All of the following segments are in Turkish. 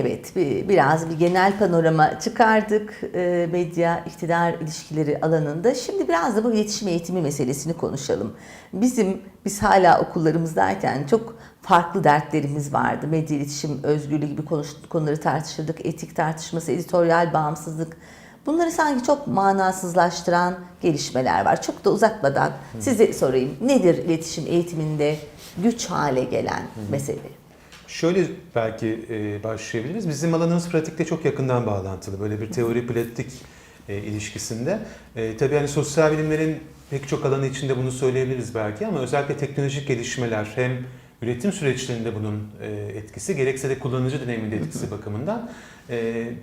Evet, bir- biraz bir genel panorama çıkardık e, medya iktidar ilişkileri alanında. Şimdi biraz da bu iletişim eğitimi meselesini konuşalım. Bizim biz hala okullarımızdayken çok farklı dertlerimiz vardı. Medya iletişim özgürlüğü gibi konuları tartışırdık. Etik tartışması, editoryal bağımsızlık. Bunları sanki çok manasızlaştıran gelişmeler var. Çok da uzatmadan size sorayım. Nedir iletişim eğitiminde güç hale gelen mesele? Şöyle belki e, başlayabiliriz. Bizim alanımız pratikte çok yakından bağlantılı. Böyle bir teori pratik e, ilişkisinde. E, tabii hani sosyal bilimlerin pek çok alanı içinde bunu söyleyebiliriz belki ama özellikle teknolojik gelişmeler hem üretim süreçlerinde bunun etkisi gerekse de kullanıcı deneyiminde etkisi bakımından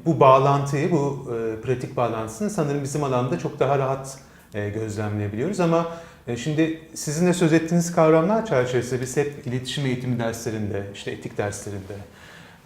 bu bağlantıyı, bu pratik bağlantısını sanırım bizim alanda çok daha rahat gözlemleyebiliyoruz ama Şimdi sizin de söz ettiğiniz kavramlar çerçevesinde biz hep iletişim eğitimi derslerinde, işte etik derslerinde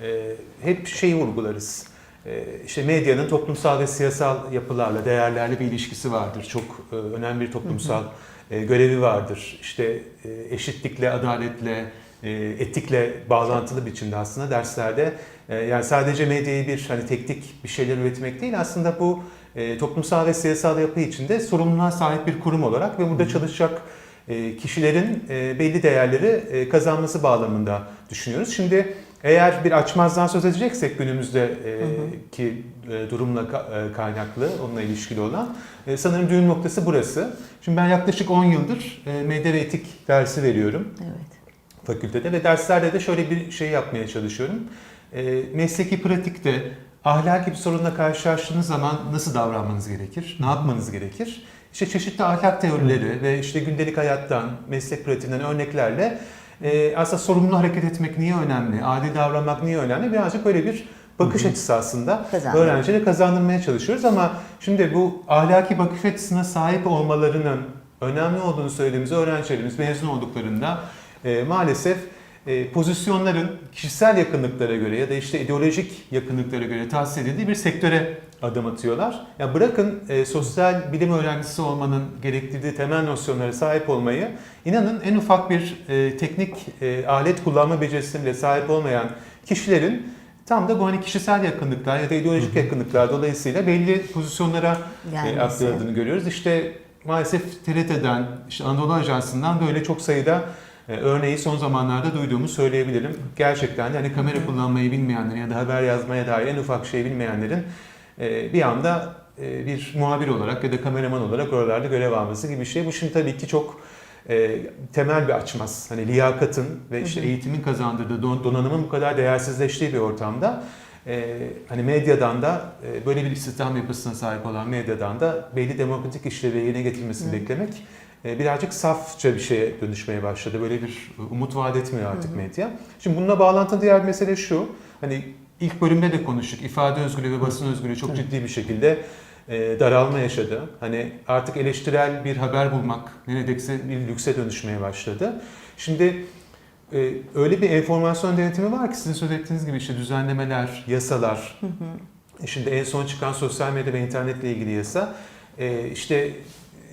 e, hep şeyi vurgularız. E, işte medyanın toplumsal ve siyasal yapılarla, değerlerle bir ilişkisi vardır. Çok e, önemli bir toplumsal e, görevi vardır. İşte e, eşitlikle, adaletle, e, etikle bağlantılı biçimde aslında derslerde e, yani sadece medyayı bir hani teknik bir şeyler üretmek değil aslında bu e, toplumsal ve siyasal yapı içinde sorumluluğa sahip bir kurum olarak ve burada çalışacak e, kişilerin e, belli değerleri e, kazanması bağlamında düşünüyoruz. Şimdi eğer bir açmazdan söz edeceksek günümüzde e, ki e, durumla e, kaynaklı, onunla ilişkili olan e, sanırım düğüm noktası burası. Şimdi ben yaklaşık 10 yıldır e, medya ve etik dersi veriyorum Evet. fakültede ve derslerde de şöyle bir şey yapmaya çalışıyorum. E, mesleki pratikte ahlaki bir sorunla karşılaştığınız zaman nasıl davranmanız gerekir? Ne yapmanız gerekir? İşte çeşitli ahlak teorileri ve işte gündelik hayattan, meslek pratiğinden örneklerle e, aslında sorumlu hareket etmek niye önemli? Adil davranmak niye önemli? Birazcık böyle bir bakış açısı aslında öğrencilere kazandırmaya çalışıyoruz ama şimdi bu ahlaki bakış açısına sahip olmalarının önemli olduğunu söylediğimiz öğrencilerimiz mezun olduklarında e, maalesef pozisyonların kişisel yakınlıklara göre ya da işte ideolojik yakınlıklara göre tahsis edildiği bir sektöre adım atıyorlar. Ya bırakın e, sosyal bilim öğrencisi olmanın gerektirdiği temel nosyonlara sahip olmayı, inanın en ufak bir e, teknik e, alet kullanma becerisine bile sahip olmayan kişilerin tam da bu hani kişisel yakınlıklar ya da ideolojik yakınlıklar dolayısıyla belli pozisyonlara e, aktarıldığını görüyoruz. İşte maalesef TRT'den, işte Anadolu Ajansı'ndan böyle çok sayıda e, örneği son zamanlarda duyduğumu söyleyebilirim. Gerçekten de hani kamera kullanmayı bilmeyenlerin ya da haber yazmaya dair en ufak şey bilmeyenlerin e, bir anda e, bir muhabir olarak ya da kameraman olarak oralarda görev alması gibi bir şey. Bu şimdi tabii ki çok e, temel bir açmaz. Hani liyakatın ve işte eğitimin kazandırdığı don- donanımın bu kadar değersizleştiği bir ortamda e, hani medyadan da e, böyle bir istihdam yapısına sahip olan medyadan da belli demokratik işlevi yerine getirmesini beklemek e, birazcık safça bir şeye dönüşmeye başladı. Böyle bir umut vaat etmiyor artık medya. Şimdi bununla bağlantılı diğer mesele şu. Hani ilk bölümde de konuştuk. İfade özgürlüğü ve basın özgürlüğü çok ciddi bir şekilde e, daralma yaşadı. Hani artık eleştirel bir haber bulmak neredeyse bir lükse dönüşmeye başladı. Şimdi e, öyle bir enformasyon denetimi var ki sizin söz ettiğiniz gibi işte düzenlemeler, yasalar, Şimdi en son çıkan sosyal medya ve internetle ilgili yasa e, işte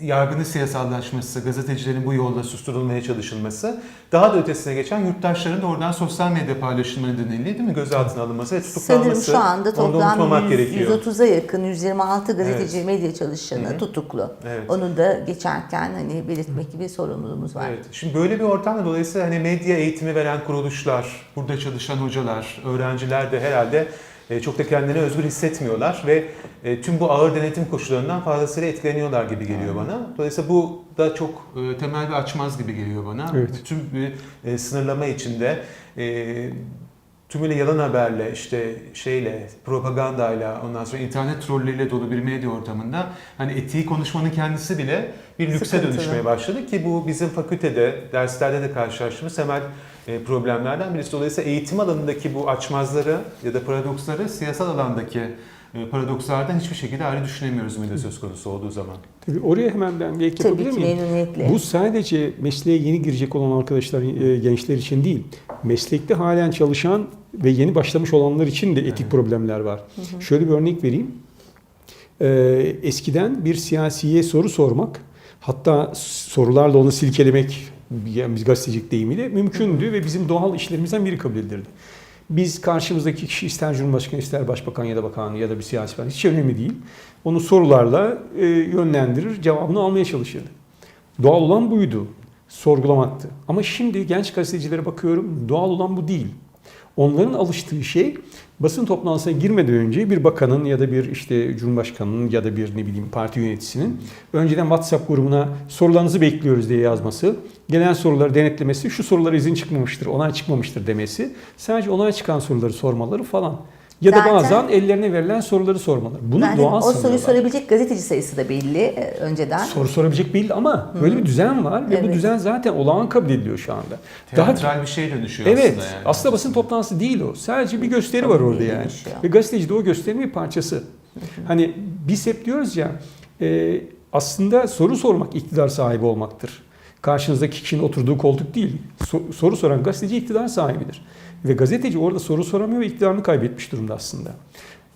yargının siyasallaşması, gazetecilerin bu yolda susturulmaya çalışılması, daha da ötesine geçen yurttaşların da oradan sosyal medya paylaşımları nedeniyle değil mi gözaltına alınması ve tutuklanması. Sanırım şu anda toplam 100, gerekiyor. 130'a yakın 126 gazeteci Evet. medya çalışanı Hı hı. tutuklu. Evet. Onu da geçerken hani belirtmek gibi sorumluluğumuz var. Evet. Şimdi böyle bir ortamda dolayısıyla hani medya eğitimi veren kuruluşlar, burada çalışan hocalar, öğrenciler de herhalde çok da kendini özgür hissetmiyorlar ve e, tüm bu ağır denetim koşullarından fazlasıyla etkileniyorlar gibi geliyor bana. Dolayısıyla bu da çok e, temel bir açmaz gibi geliyor bana. Evet. Tüm bir e, sınırlama içinde e, tümüyle yalan haberle, işte şeyle, propagandayla, ondan sonra internet trolleriyle dolu bir medya ortamında hani etiği konuşmanın kendisi bile bir lükse Sıkıntılı. dönüşmeye başladı ki bu bizim fakültede, derslerde de karşılaştığımız temel e, problemlerden birisi. Dolayısıyla eğitim alanındaki bu açmazları ya da paradoksları siyasal alandaki e, paradokslardan hiçbir şekilde ayrı düşünemiyoruz medya söz konusu olduğu zaman. Tabii oraya hemen ben bir ek Tabii yapabilir miyim? memnuniyetle. Bu sadece mesleğe yeni girecek olan arkadaşlar, e, gençler için değil. Meslekte halen çalışan ve yeni başlamış olanlar için de etik Evet. problemler var. Şöyle bir örnek vereyim. Ee, eskiden bir siyasiye soru sormak, hatta sorularla onu silkelemek, yani biz gazetecilik deyimiyle mümkündü ve bizim doğal işlerimizden biri kabul edilirdi. Biz karşımızdaki kişi ister Cumhurbaşkanı ister Başbakan ya da Bakan ya da bir siyasi parti hiç önemli değil. Onu sorularla e, yönlendirir, cevabını almaya çalışırdı. Doğal olan buydu. Sorgulamaktı. Ama şimdi genç gazetecilere bakıyorum doğal olan bu değil. Onların alıştığı şey basın toplantısına girmeden önce bir bakanın ya da bir işte cumhurbaşkanının ya da bir ne bileyim parti yöneticisinin önceden WhatsApp grubuna sorularınızı bekliyoruz diye yazması, gelen soruları denetlemesi, şu sorulara izin çıkmamıştır, onay çıkmamıştır demesi, sadece onay çıkan soruları sormaları falan. Ya da Zaten- bazen ellerine verilen soruları sormaları. Bunu Yani doğal o soruyu sorabilecek gazeteci sayısı da belli e, önceden. Soru sorabilecek belli ama böyle bir düzen var ve bu Evet. düzen zaten olağan kabul ediliyor şu anda. Teatral bir şey dönüşüyor Evet. aslında yani. Aslında basın toplantısı değil o. Sadece bir gösteri var orada yani. Dönüşüyor. Ve gazeteci de o gösterinin bir parçası. Hani biz hep diyoruz ya e, aslında soru sormak iktidar sahibi olmaktır. Karşınızdaki kişinin oturduğu koltuk değil. So- soru soran gazeteci iktidar sahibidir. Ve gazeteci orada soru soramıyor ve iktidarını kaybetmiş durumda aslında.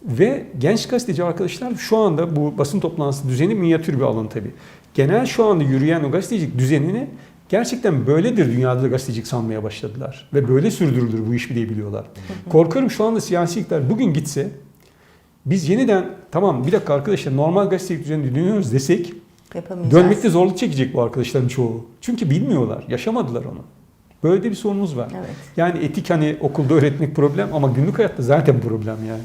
Ve genç gazeteci arkadaşlar şu anda bu basın toplantısı düzeni minyatür bir alan tabii. Genel şu anda yürüyen o gazetecilik düzenini gerçekten böyledir dünyada da gazetecilik sanmaya başladılar. Ve böyle sürdürülür bu iş bile biliyorlar. Korkarım şu anda siyasi iktidar bugün gitse biz yeniden tamam bir dakika arkadaşlar normal gazetecilik düzenini dönüyoruz desek Yapamayacağız. dönmekte zorluk çekecek bu arkadaşların çoğu. Çünkü bilmiyorlar, yaşamadılar onu. Böyle de bir sorunumuz var. Evet. Yani etik hani okulda öğretmek problem ama günlük hayatta zaten problem yani.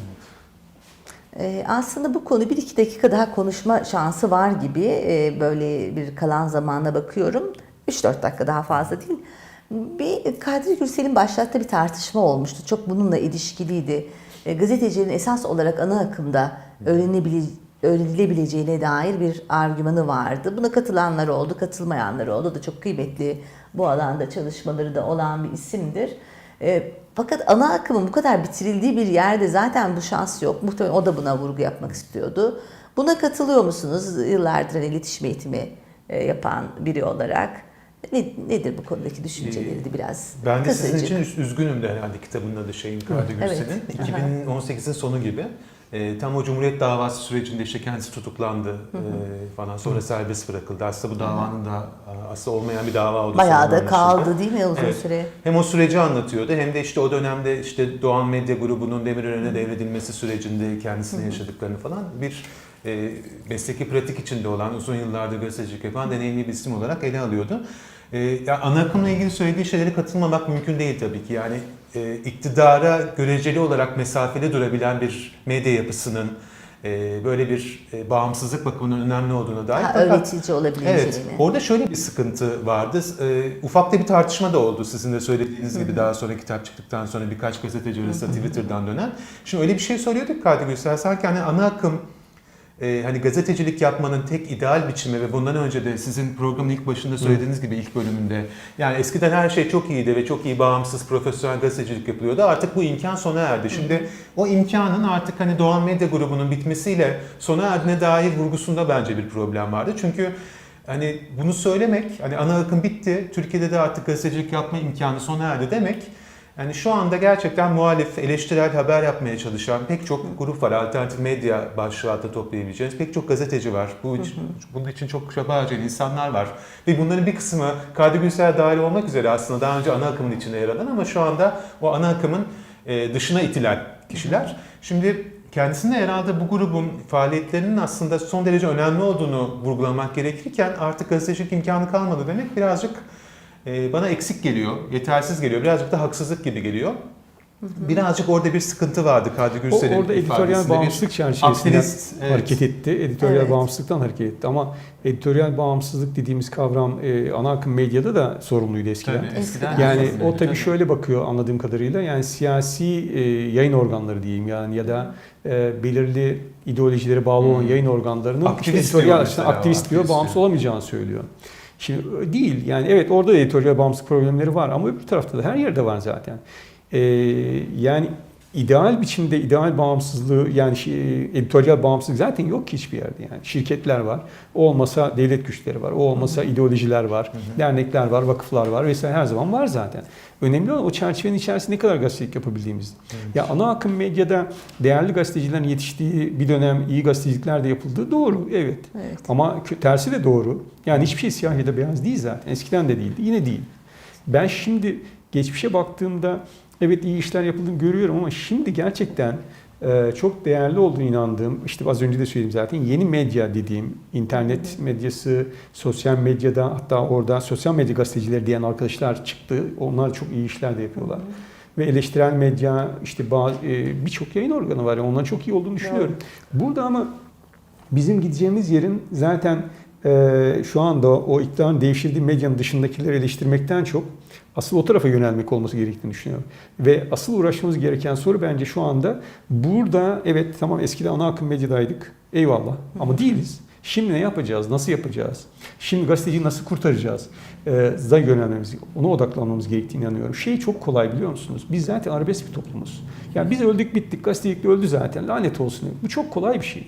Ee, aslında bu konu bir iki dakika daha konuşma şansı var gibi Ee, böyle bir kalan zamana bakıyorum. 3-4 dakika daha fazla değil. Bir Kadri Gürsel'in başlattığı bir tartışma olmuştu. Çok bununla ilişkiliydi. Ee, gazetecilerin esas olarak ana akımda öğrenebile, öğrenilebileceğine dair bir argümanı vardı. Buna katılanlar oldu, katılmayanlar oldu. O da çok kıymetli bu alanda çalışmaları da olan bir isimdir. E, fakat ana akımın bu kadar bitirildiği bir yerde zaten bu şans yok. Muhtemelen o da buna vurgu yapmak istiyordu. Buna katılıyor musunuz? Yıllardır hani iletişim eğitimi e, yapan biri olarak. Ne, nedir bu konudaki düşünceleri de biraz Ben de sizin kısacık. için üz- üzgünüm de herhalde kitabının adı şeyin Kadir Evet. Gürsel'in. 2018'in sonu gibi. E, tam o Cumhuriyet davası sürecinde işte kendisi tutuklandı e, falan sonra serbest bırakıldı. Aslında bu davanın da e, aslında olmayan bir dava olduğu Bayağı da kaldı değil mi uzun Evet. süre? Hem o süreci anlatıyordu hem de işte o dönemde işte Doğan Medya Grubu'nun Demirören'e devredilmesi sürecinde kendisine yaşadıklarını falan bir e, mesleki pratik içinde olan uzun yıllardır gazetecilik yapan deneyimli bir isim olarak ele alıyordu. E, ya ana akımla ilgili söylediği şeylere katılmamak mümkün değil tabii ki. Yani e, iktidara göreceli olarak mesafeli durabilen bir medya yapısının e, böyle bir e, bağımsızlık bakımından önemli olduğuna dair. Ha, Fakat- öğretici olabileceğini. Evet, orada şöyle bir sıkıntı vardı. Ee, ufak da bir tartışma da oldu sizin de söylediğiniz gibi daha sonra kitap çıktıktan sonra birkaç gazeteci arasında Twitter'dan dönen. Şimdi öyle bir şey söylüyorduk Kadir Gürsel, sanki hani ana akım e, hani gazetecilik yapmanın tek ideal biçimi ve bundan önce de sizin programın ilk başında söylediğiniz gibi ilk bölümünde yani eskiden her şey çok iyiydi ve çok iyi bağımsız profesyonel gazetecilik yapılıyordu. Artık bu imkan sona erdi. Şimdi o imkanın artık hani Doğan Medya grubunun bitmesiyle sona erdiğine dair vurgusunda bence bir problem vardı. Çünkü hani bunu söylemek hani ana akım bitti. Türkiye'de de artık gazetecilik yapma imkanı sona erdi demek yani şu anda gerçekten muhalif, eleştirel haber yapmaya çalışan pek çok grup var. Alternatif medya başlığı altında toplayabileceğiniz pek çok gazeteci var. Bu için, bunun için çok çaba harcayan insanlar var. Ve bunların bir kısmı Kadir Gülsel dahil olmak üzere aslında daha önce ana akımın içinde yer alan ama şu anda o ana akımın e, dışına itilen kişiler. Şimdi kendisinde herhalde bu grubun faaliyetlerinin aslında son derece önemli olduğunu vurgulamak gerekirken artık gazetecilik imkanı kalmadı demek birazcık e, bana eksik geliyor, yetersiz geliyor, birazcık da haksızlık gibi geliyor. Birazcık orada bir sıkıntı vardı Kadir O, Gürsel'in orada editoryal bağımsızlık çerçevesinde aktivist, evet. hareket etti. Editoryal Evet. bağımsızlıktan hareket etti. Ama editoryal bağımsızlık dediğimiz kavram e, ana akım medyada da sorumluydu eskiden. Tabii, eskiden Yani o tabii Tabii. şöyle bakıyor anladığım kadarıyla yani siyasi e, yayın organları diyeyim yani ya da e, belirli ideolojilere bağlı olan Hmm. yayın organlarının Aktivist işte editoryal diyor aktivist diyor bağımsız diyor. olamayacağını söylüyor. Şimdi ö- değil yani evet orada da editoryal bağımsızlık problemleri var ama öbür tarafta da her yerde var zaten. E, yani ideal biçimde ideal bağımsızlığı yani editoryal bağımsızlık zaten yok ki hiçbir yerde yani. Şirketler var. O olmasa devlet güçleri var. O olmasa ideolojiler var. Dernekler var, vakıflar var vesaire her zaman var zaten. Önemli olan o çerçevenin içerisinde ne kadar gazetecilik yapabildiğimiz. Ya ana akım medyada değerli gazetecilerin yetiştiği bir dönem iyi gazetecilikler de yapıldığı doğru. Evet. Evet. Ama tersi de doğru. Yani hiçbir şey siyah ya da beyaz değil zaten. Eskiden de değildi. Yine değil. Ben şimdi geçmişe baktığımda Evet iyi işler yapıldığını görüyorum ama şimdi gerçekten e, çok değerli olduğunu inandığım, işte az önce de söyledim zaten yeni medya dediğim, internet medyası, sosyal medyada hatta orada sosyal medya gazetecileri diyen arkadaşlar çıktı. Onlar çok iyi işler de yapıyorlar. Ve eleştirel medya, işte bazı e, birçok yayın organı var. Yani onların çok iyi olduğunu düşünüyorum. Burada ama bizim gideceğimiz yerin zaten e, şu anda o iktidarın devşirdiği medyanın dışındakileri eleştirmekten çok asıl o tarafa yönelmek olması gerektiğini düşünüyorum. Ve asıl uğraşmamız gereken soru bence şu anda burada evet tamam eskiden ana akım medyadaydık. Eyvallah ama değiliz. Şimdi ne yapacağız? Nasıl yapacağız? Şimdi gazeteciyi nasıl kurtaracağız? Ee, za yönelmemiz, ona odaklanmamız gerektiğini inanıyorum. Şey çok kolay biliyor musunuz? Biz zaten arabesk bir toplumuz. Yani biz öldük bittik, gazetecilik öldü zaten. Lanet olsun. Bu çok kolay bir şey.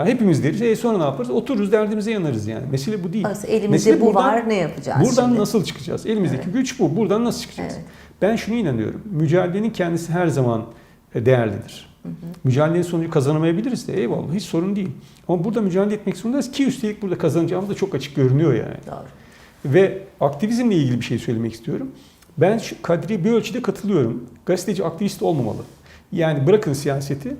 Ya hepimiz deriz. E sonra ne yaparız? Otururuz derdimize yanarız yani. Mesele bu değil. Aslında elimizde Mesele bu buradan- var ne yapacağız Buradan şimdi? nasıl çıkacağız? Elimizdeki güç bu. Buradan nasıl çıkacağız? Evet. Ben şunu inanıyorum. Mücadelenin kendisi her zaman e, değerlidir. Mücadelenin sonucu kazanamayabiliriz de eyvallah hiç sorun değil. Ama burada mücadele etmek zorundayız ki üstelik burada kazanacağımız da çok açık görünüyor yani. Doğru. Ve aktivizmle ilgili bir şey söylemek istiyorum. Ben Kadri'ye bir ölçüde katılıyorum. Gazeteci aktivist olmamalı. Yani bırakın siyaseti.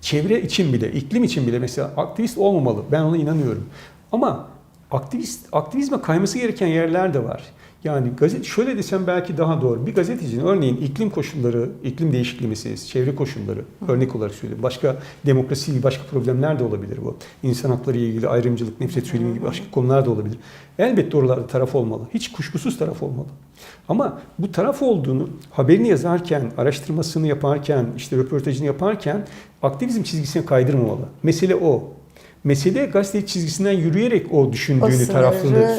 Çevre için bile, iklim için bile mesela aktivist olmamalı. Ben ona inanıyorum. Ama aktivist aktivizme kayması gereken yerler de var. Yani gazete şöyle desem belki daha doğru. Bir gazetecinin örneğin iklim koşulları, iklim değişikliği meselesi, çevre koşulları örnek olarak söylüyorum. Başka demokrasi, başka problemler de olabilir bu. İnsan hakları ile ilgili ayrımcılık, nefret söylemi gibi başka konular da olabilir. Elbette oralarda taraf olmalı. Hiç kuşkusuz taraf olmalı. Ama bu taraf olduğunu haberini yazarken, araştırmasını yaparken, işte röportajını yaparken aktivizm çizgisine kaydırmamalı. Mesele o. Mesele gazeteci çizgisinden yürüyerek o düşündüğünü, O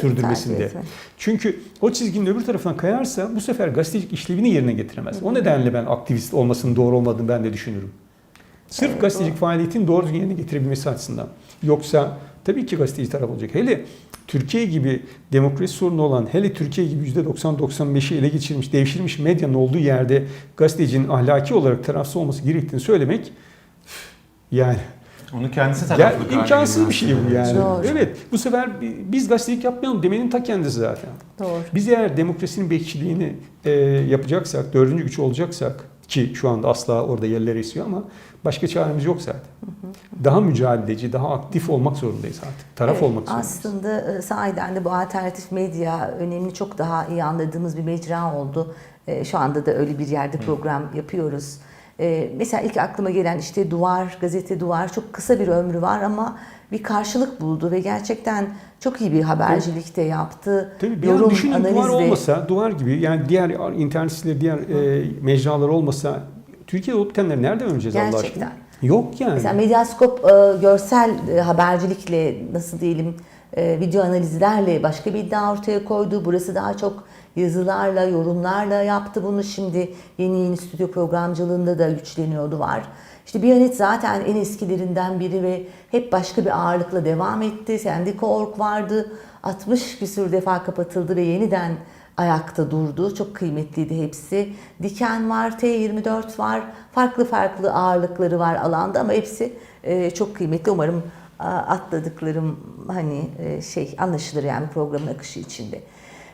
sürdürmesinde. Çünkü o çizginin öbür tarafına kayarsa bu sefer gazetecilik işlevini yerine getiremez. O nedenle ben aktivist olmasının doğru olmadığını ben de düşünürüm. Sırf Evet, gazetecilik doğru. faaliyetin doğru düzgün yerine getirebilmesi açısından. Yoksa tabii ki gazeteci taraf olacak. Hele Türkiye gibi demokrasi sorunu olan, hele Türkiye gibi %90-95'i ele geçirmiş, devşirmiş medyanın olduğu yerde gazetecinin ahlaki olarak tarafsız olması gerektiğini söylemek yani Onu kendisi ya, taraflı imkansız bir şey bu yani. Doğru. Evet bu sefer bi- biz gazetecilik yapmayalım demenin ta kendisi zaten. Doğru. Biz eğer demokrasinin bekçiliğini e, yapacaksak, dördüncü güç olacaksak ki şu anda asla orada yerler esiyor ama başka çaremiz yok zaten. Daha mücadeleci, daha aktif olmak zorundayız artık. Taraf Evet, olmak zorundayız. Aslında e, sahiden de bu alternatif medya önemini çok daha iyi anladığımız bir mecra oldu. E, Şu anda da öyle bir yerde program yapıyoruz. E, Mesela ilk aklıma gelen işte Duvar, gazete Duvar çok kısa bir ömrü var ama bir karşılık buldu ve gerçekten çok iyi bir habercilik de yaptı. Tabii bir an düşünün duvar olmasa, duvar gibi yani diğer internet siteleri, diğer e, mecralar olmasa Türkiye'de olup bitenleri nereden öğreneceğiz Allah aşkına? Gerçekten. Yok yani. Mesela Medyaskop e, görsel e, habercilikle nasıl diyelim e, video analizlerle başka bir iddia ortaya koydu. Burası daha çok yazılarla, yorumlarla yaptı bunu. Şimdi yeni yeni stüdyo programcılığında da güçleniyordu var. İşte Biyanet zaten en eskilerinden biri ve hep başka bir ağırlıkla devam etti. Sendika.org vardı. 60 küsur defa kapatıldı ve yeniden ayakta durdu. Çok kıymetliydi hepsi. Diken var, T24 var. Farklı farklı ağırlıkları var alanda ama hepsi e, çok kıymetli. Umarım atladıklarım hani e, şey anlaşılır yani programın akışı içinde.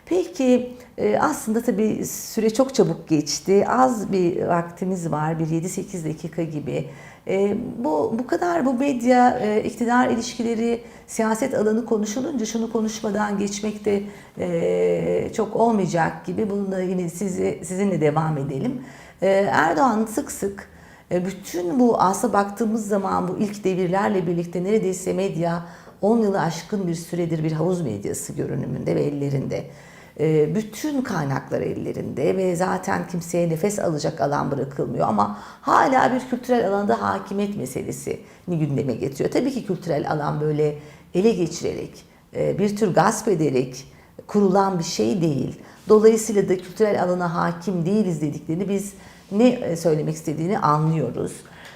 Peki aslında tabii süre çok çabuk geçti. Az bir vaktimiz var. Bir 7-8 dakika gibi. E, bu bu kadar bu medya e, iktidar ilişkileri siyaset alanı konuşulunca şunu konuşmadan geçmek de e, çok olmayacak gibi. Bununla yine sizi sizinle devam edelim. E, Erdoğan sık sık e, bütün bu asla baktığımız zaman bu ilk devirlerle birlikte neredeyse medya 10 yılı aşkın bir süredir bir havuz medyası görünümünde ve ellerinde. E, Bütün kaynaklar ellerinde ve zaten kimseye nefes alacak alan bırakılmıyor ama hala bir kültürel alanda hakimiyet meselesini gündeme getiriyor. Tabii ki kültürel alan böyle ele geçirerek, e, bir tür gasp ederek kurulan bir şey değil. Dolayısıyla da kültürel alana hakim değiliz dediklerini biz ne e, söylemek istediğini anlıyoruz.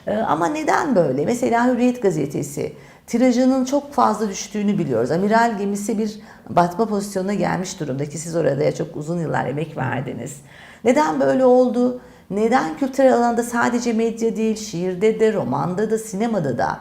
E, Ama neden böyle? Mesela Hürriyet gazetesi tirajının çok fazla düştüğünü biliyoruz. Amiral gemisi bir batma pozisyonuna gelmiş durumda ki siz orada ya çok uzun yıllar emek verdiniz. Neden böyle oldu? Neden kültürel alanda sadece medya değil, şiirde de, romanda da, sinemada da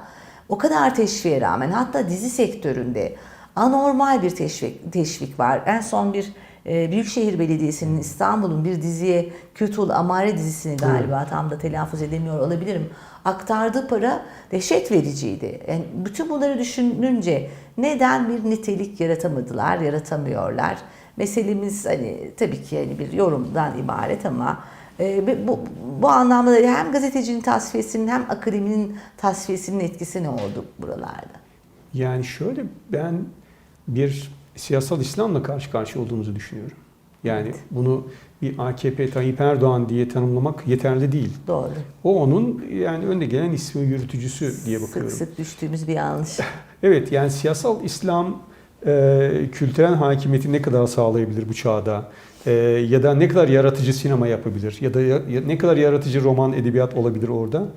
o kadar teşviğe rağmen hatta dizi sektöründe anormal bir teşvik, teşvik var. En son bir e, Büyükşehir Belediyesi'nin İstanbul'un bir diziye Kütul Amare dizisini galiba tam da telaffuz edemiyor olabilirim. Aktardığı para dehşet vericiydi. Yani bütün bunları düşününce neden bir nitelik yaratamadılar, yaratamıyorlar? Meselemiz hani tabii ki hani bir yorumdan ibaret ama e, bu, bu anlamda da hem gazetecinin tasfiyesinin hem akademinin tasfiyesinin etkisi ne oldu buralarda? Yani şöyle ben bir siyasal İslam'la karşı karşıya olduğumuzu düşünüyorum. Yani Evet. bunu bir AKP Tayyip Erdoğan diye tanımlamak yeterli değil. Doğru. O onun yani önde gelen ismi yürütücüsü diye bakıyorum. Sık sık düştüğümüz bir yanlış. Evet yani siyasal İslam e, kültürel hakimiyeti ne kadar sağlayabilir bu çağda? E, ya da ne kadar yaratıcı sinema yapabilir? Ya da ya- ne kadar yaratıcı roman, edebiyat olabilir orada?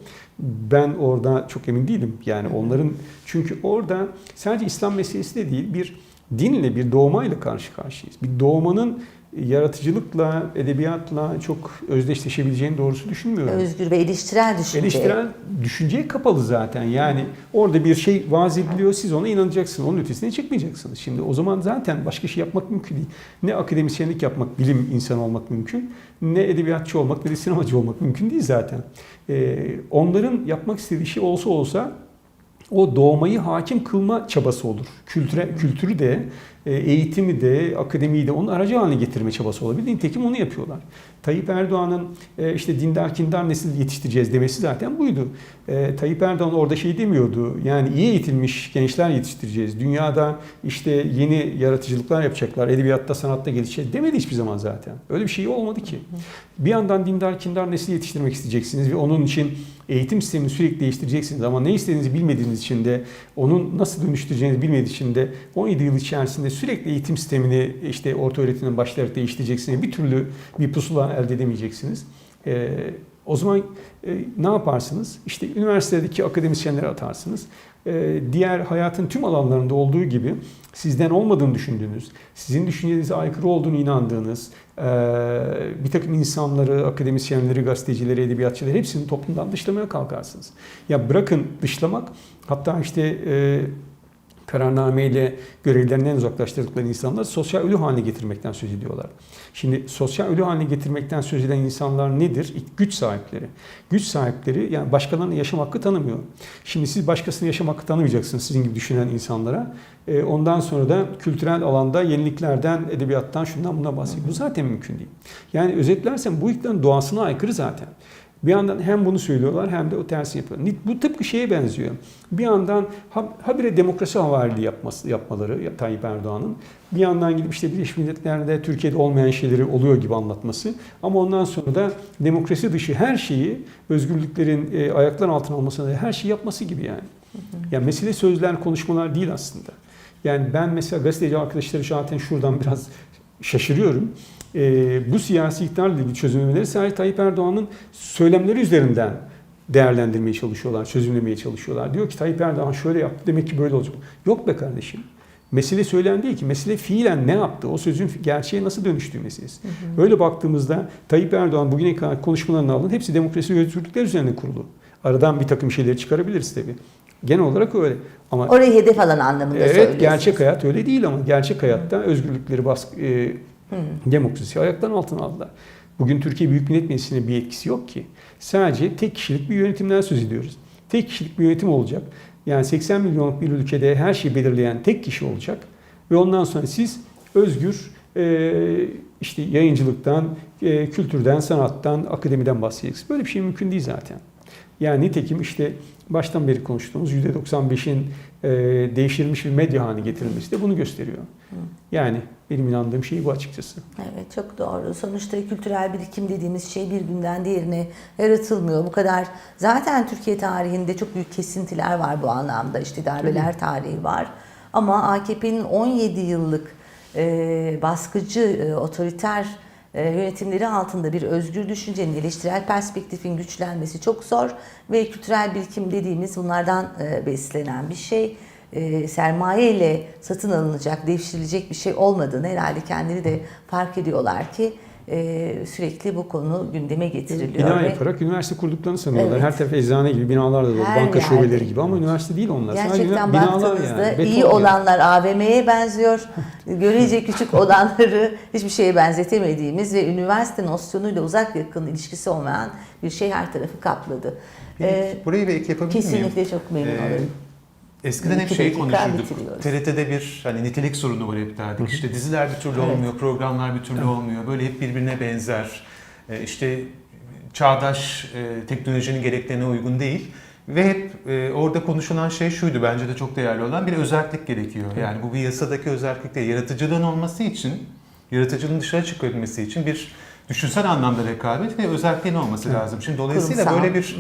Ben orada çok emin değilim. Yani onların çünkü orada sadece İslam meselesi de değil bir dinle, bir doğmayla karşı karşıyayız. Bir doğmanın yaratıcılıkla, edebiyatla çok özdeşleşebileceğini doğrusu düşünmüyorum. Özgür ve eleştirel düşünce. Eleştirel düşünceye kapalı zaten. Yani orada bir şey vaaz ediliyor, siz ona inanacaksınız. Onun ötesine çıkmayacaksınız. Şimdi o zaman zaten başka şey yapmak mümkün değil. Ne akademisyenlik yapmak, bilim insanı olmak mümkün. Ne edebiyatçı olmak, ne de sinemacı olmak mümkün değil zaten. Ee, onların yapmak istediği şey olsa olsa o doğmayı hakim kılma çabası olur. Kültüre, kültürü de, eğitimi de, akademiyi de onun aracı haline getirme çabası olabilir. Nitekim onu yapıyorlar. Tayyip Erdoğan'ın e, işte dindar kindar nesil yetiştireceğiz demesi zaten buydu. E, Tayyip Erdoğan orada şey demiyordu. Yani iyi eğitilmiş gençler yetiştireceğiz. Dünyada işte yeni yaratıcılıklar yapacaklar. Edebiyatta, sanatta gelişeceğiz demedi hiçbir zaman zaten. Öyle bir şey olmadı ki. Bir yandan dindar kindar nesil yetiştirmek isteyeceksiniz ve onun için eğitim sistemini sürekli değiştireceksiniz ama ne istediğinizi bilmediğiniz için de onun nasıl dönüştüreceğinizi bilmediğiniz için de 17 yıl içerisinde sürekli eğitim sistemini işte orta öğretimden başlayarak değiştireceksiniz. Bir türlü bir pusula elde edemeyeceksiniz. Ee, o zaman e, ne yaparsınız? İşte üniversitedeki akademisyenleri atarsınız. Ee, diğer hayatın tüm alanlarında olduğu gibi sizden olmadığını düşündüğünüz, sizin düşüncenize aykırı olduğunu inandığınız, e, bir takım insanları, akademisyenleri, gazetecileri, edebiyatçıları hepsini toplumdan dışlamaya kalkarsınız. Ya bırakın dışlamak, hatta işte e, kararnameyle görevlerinden uzaklaştırdıkları insanlar sosyal ölü haline getirmekten söz ediyorlar. Şimdi sosyal ölü haline getirmekten söz eden insanlar nedir? Güç sahipleri. Güç sahipleri yani başkalarına yaşam hakkı tanımıyor. Şimdi siz başkasına yaşam hakkı tanımayacaksınız sizin gibi düşünen insanlara. E, Ondan sonra da kültürel alanda yeniliklerden, edebiyattan, şundan bundan bahsediyor. Bu zaten mümkün değil. Yani özetlersem bu iktidarın doğasına aykırı zaten. Bir yandan hem bunu söylüyorlar hem de o tersi yapıyor. Bu tıpkı şeye benziyor. Bir yandan ha- habire demokrasi havariliği yapması, yapmaları ya- Tayyip Erdoğan'ın. Bir yandan gidip işte Birleşmiş Milletler'de Türkiye'de olmayan şeyleri oluyor gibi anlatması. Ama ondan sonra da demokrasi dışı her şeyi özgürlüklerin e, ayaklar altına almasına her şeyi yapması gibi yani. Yani mesele sözler, konuşmalar değil aslında. Yani ben mesela gazeteci arkadaşları zaten şuradan biraz şaşırıyorum. Ee, bu siyasi iktidarla ilgili çözümlemeleri sadece Tayyip Erdoğan'ın söylemleri üzerinden değerlendirmeye çalışıyorlar, çözümlemeye çalışıyorlar. Diyor ki Tayyip Erdoğan şöyle yaptı demek ki böyle olacak. Yok be kardeşim. Mesele söylen değil ki. Mesele fiilen ne yaptı? O sözün gerçeğe nasıl dönüştüğü meselesi. Öyle baktığımızda Tayyip Erdoğan bugüne kadar konuşmalarını alın. Hepsi demokrasi ve özgürlükler üzerine kurulu. Aradan bir takım şeyleri çıkarabiliriz tabii. Genel olarak öyle. Ama Orayı hedef alan anlamında Evet söylüyorsunuz. gerçek hayat öyle değil ama gerçek hayatta özgürlükleri baskı, e, demokrasi ayaktan altına aldılar. Bugün Türkiye Büyük Millet Meclisi'nin bir etkisi yok ki. Sadece tek kişilik bir yönetimden söz ediyoruz. Tek kişilik bir yönetim olacak. Yani 80 milyonluk bir ülkede her şeyi belirleyen tek kişi olacak. Ve ondan sonra siz özgür e, işte yayıncılıktan, e, kültürden, sanattan, akademiden bahsedeceksiniz. Böyle bir şey mümkün değil zaten. Yani nitekim işte baştan beri konuştuğumuz %95'in e, değiştirilmiş bir medya haline getirilmesi de bunu gösteriyor. Yani benim inandığım şey bu açıkçası. Evet çok doğru. Sonuçta kültürel birikim dediğimiz şey bir günden diğerine yaratılmıyor. Bu kadar zaten Türkiye tarihinde çok büyük kesintiler var bu anlamda. İşte darbeler tarihi var. Ama AKP'nin 17 yıllık e, baskıcı, e, otoriter yönetimleri altında bir özgür düşüncenin, eleştirel perspektifin güçlenmesi çok zor ve kültürel birikim dediğimiz bunlardan e, beslenen bir şey. E, sermaye ile satın alınacak, devşirilecek bir şey olmadığını herhalde kendileri de fark ediyorlar ki e, sürekli bu konu gündeme getiriliyor. Bina ve yaparak üniversite kurduklarını sanıyorlar. Evet. Her taraf eczane gibi binalar da dolu. Her Banka yerde. şubeleri gibi ama üniversite değil onlar. Sadece Gerçekten binalar baktığınızda yani. İyi yani. olanlar AVM'ye benziyor. Görece küçük olanları hiçbir şeye benzetemediğimiz ve üniversite nosyonuyla uzak yakın ilişkisi olmayan bir şey her tarafı kapladı. Bir- Ee, burayı bir ek yapabilir miyim? kesinlikle çok memnun Ee, olurum. Eskiden hep şeyi konuşurduk. TRT'de bir hani nitelik sorunu var hep derdik. İşte diziler bir türlü Evet. olmuyor, programlar bir türlü olmuyor. Böyle hep birbirine benzer. Ee, işte çağdaş e, teknolojinin gereklerine uygun değil. Ve hep e, orada konuşulan şey şuydu bence de çok değerli olan bir özellik gerekiyor. Yani bu bir yasadaki özellik değil. Yaratıcılığın olması için, yaratıcının dışarı çıkabilmesi için bir düşünsel anlamda rekabet ve özelliğin olması lazım. Şimdi dolayısıyla Kurumsal. böyle bir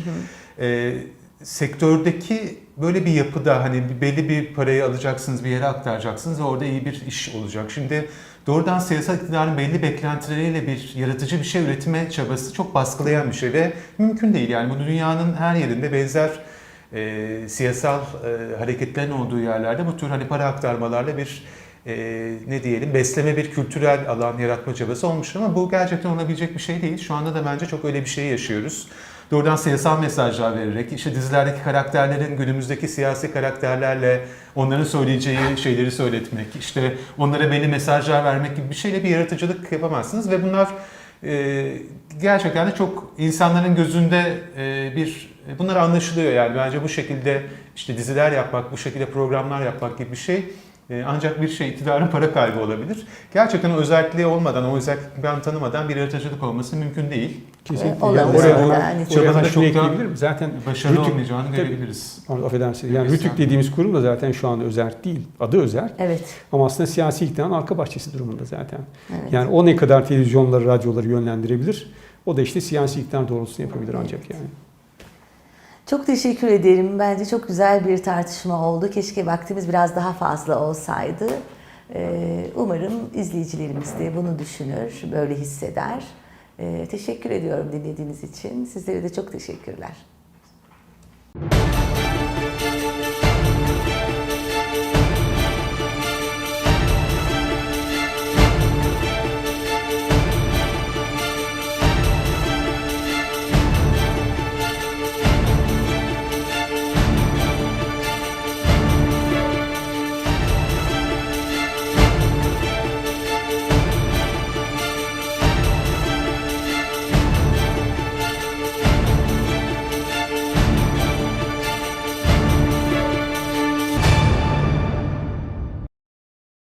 e, sektördeki böyle bir yapıda hani belli bir parayı alacaksınız bir yere aktaracaksınız ve orada iyi bir iş olacak. Şimdi doğrudan siyasal iktidarın belli beklentileriyle bir yaratıcı bir şey üretme çabası çok baskılayan bir şey ve mümkün değil. Yani bu dünyanın her yerinde benzer e, siyasal e, hareketlerin olduğu yerlerde bu tür hani para aktarmalarla bir e, ne diyelim besleme bir kültürel alan yaratma çabası olmuştur ama bu gerçekten olabilecek bir şey değil. Şu anda da bence çok öyle bir şey yaşıyoruz. Doğrudan siyasal mesajlar vererek, işte dizilerdeki karakterlerin günümüzdeki siyasi karakterlerle onların söyleyeceği şeyleri söyletmek, işte onlara belli mesajlar vermek gibi bir şeyle bir yaratıcılık yapamazsınız. Ve bunlar e, gerçekten de çok insanların gözünde e, bir bunlar anlaşılıyor yani. Bence bu şekilde işte diziler yapmak, bu şekilde programlar yapmak gibi bir şey ancak bir şey iktidarın para kaybı olabilir. Gerçekten o özelliği olmadan, o özellikleri ben tanımadan bir yaratıcılık olması mümkün değil. Kesinlikle. Olamaz oraya, da oraya, oraya çabanın çok da ekleyebilirim. Zaten Başarılı Rütük- olmayacağını Tabii. görebiliriz. Affedersiniz. Yani Evet, Rütük dediğimiz kurum da zaten şu anda özerk değil. Adı özerk. Evet, Ama aslında siyasi iktidarın arka bahçesi durumunda zaten. evet. Yani o ne kadar televizyonları, radyoları yönlendirebilir? O da işte siyasi iktidar doğrultusunu yapabilir ancak yani. Çok teşekkür ederim. Bence çok güzel bir tartışma oldu. Keşke vaktimiz biraz daha fazla olsaydı. Ee, Umarım izleyicilerimiz de bunu düşünür, böyle hisseder. Ee, Teşekkür ediyorum dinlediğiniz için. Sizlere de çok teşekkürler.